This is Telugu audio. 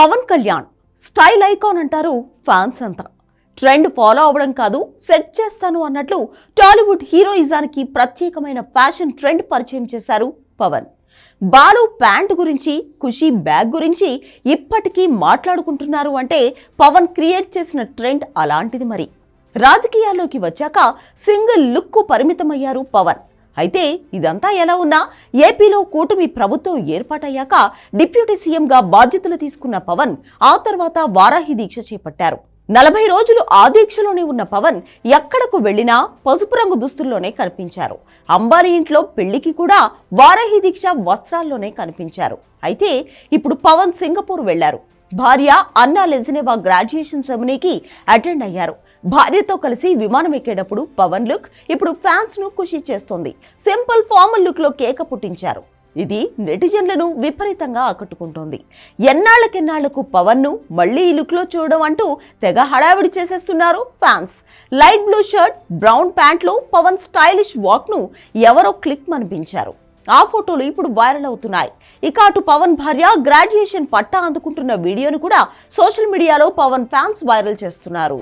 పవన్ కళ్యాణ్ స్టైల్ ఐకాన్ అంటారు ఫ్యాన్స్ అంతా. ట్రెండ్ ఫాలో అవ్వడం కాదు సెట్ చేస్తాను అన్నట్లు టాలీవుడ్ హీరోయిజానికి ప్రత్యేకమైన ఫ్యాషన్ ట్రెండ్ పరిచయం చేశారు పవన్. బాలు ప్యాంట్ గురించి ఖుషీ బ్యాగ్ గురించి ఇప్పటికీ మాట్లాడుకుంటున్నారు అంటే పవన్ క్రియేట్ చేసిన ట్రెండ్ అలాంటిది మరి. రాజకీయాల్లోకి వచ్చాక సింగిల్ లుక్కు పరిమితమయ్యారు పవన్. అయితే ఇదంతా ఎలా ఉన్నా ఏపీలో కూటమి ప్రభుత్వం ఏర్పాటయ్యాక డిప్యూటీ సీఎంగా బాధ్యతలు తీసుకున్న పవన్ ఆ తర్వాత వారాహి దీక్ష చేపట్టారు. నలభై రోజులు ఆ దీక్షలోనే ఉన్న పవన్ ఎక్కడకు వెళ్ళినా పసుపు రంగు దుస్తుల్లోనే కనిపించారు. అంబానీ ఇంట్లో పెళ్ళికి కూడా వారాహి దీక్ష వస్త్రాల్లోనే కనిపించారు. అయితే ఇప్పుడు పవన్ సింగపూర్ వెళ్ళారు భార్య అన్నా లెజినేవా గ్రాడ్యుయేషన్ సెరమనీకి అటెండ్ అయ్యారు. భార్యతో కలిసి విమానం ఎక్కేటప్పుడు పవన్ లుక్ ఇప్పుడు ఫ్యాన్స్ను ఖుషి చేస్తోంది. సింపుల్ ఫార్మల్ లుక్లో కేక పుట్టించారు. ఇది నెటిజన్లను విపరీతంగా ఆకట్టుకుంటోంది. ఎన్నాళ్ళకెన్నాళ్ళకు పవన్ను మళ్ళీ ఈ లుక్లో చూడడం అంటూ తెగ హడావిడి చేసేస్తున్నారు fans. Light blue shirt brown ప్యాంట్లో Pawan stylish వాక్ను ఎవరో క్లిక్ అనిపించారు ఆ ఫోటోలు ఇప్పుడు వైరల్ అవుతున్నాయి. ఇక అటు పవన్ భార్య గ్రాడ్యుయేషన్ పట్టా అందుకుంటున్న వీడియోను కూడా సోషల్ మీడియాలో పవన్ ఫ్యాన్స్ వైరల్ చేస్తున్నారు.